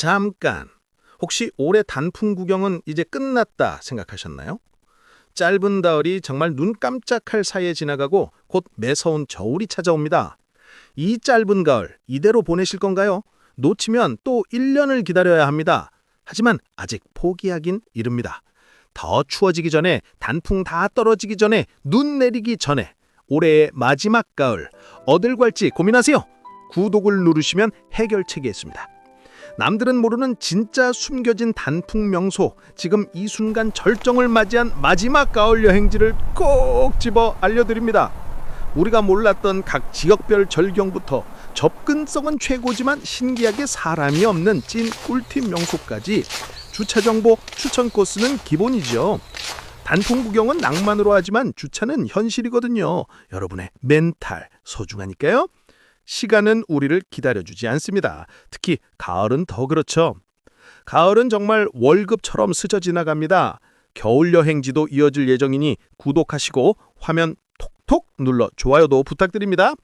잠깐. 혹시 올해 단풍 구경은 이제 끝났다 생각하셨나요? 짧은 가을이 정말 눈 깜짝할 사이에 지나가고 곧 매서운 겨울이 찾아옵니다. 이 짧은 가을 이대로 보내실 건가요? 놓치면 또 1년을 기다려야 합니다. 하지만 아직 포기하긴 이릅니다. 더 추워지기 전에 단풍 다 떨어지기 전에 눈 내리기 전에 올해의 마지막 가을 어딜 갈지 고민하세요. 구독을 누르시면 해결책이 있습니다. 남들은 모르는 진짜 숨겨진 단풍 명소 지금 이 순간 절정을 맞이한 마지막 가을 여행지를 꼭 집어 알려드립니다. 우리가 몰랐던 각 지역별 절경부터 접근성은 최고지만 신기하게 사람이 없는 찐 꿀팁 명소까지 주차 정보 추천 코스는 기본이죠. 단풍 구경은 낭만으로 하지만 주차는 현실이거든요. 여러분의 멘탈 소중하니까요. 시간은 우리를 기다려주지 않습니다. 특히 가을은 더 그렇죠. 가을은 정말 월급처럼 스쳐 지나갑니다. 겨울 여행지도 이어질 예정이니 구독하시고 화면 톡톡 눌러 좋아요도 부탁드립니다.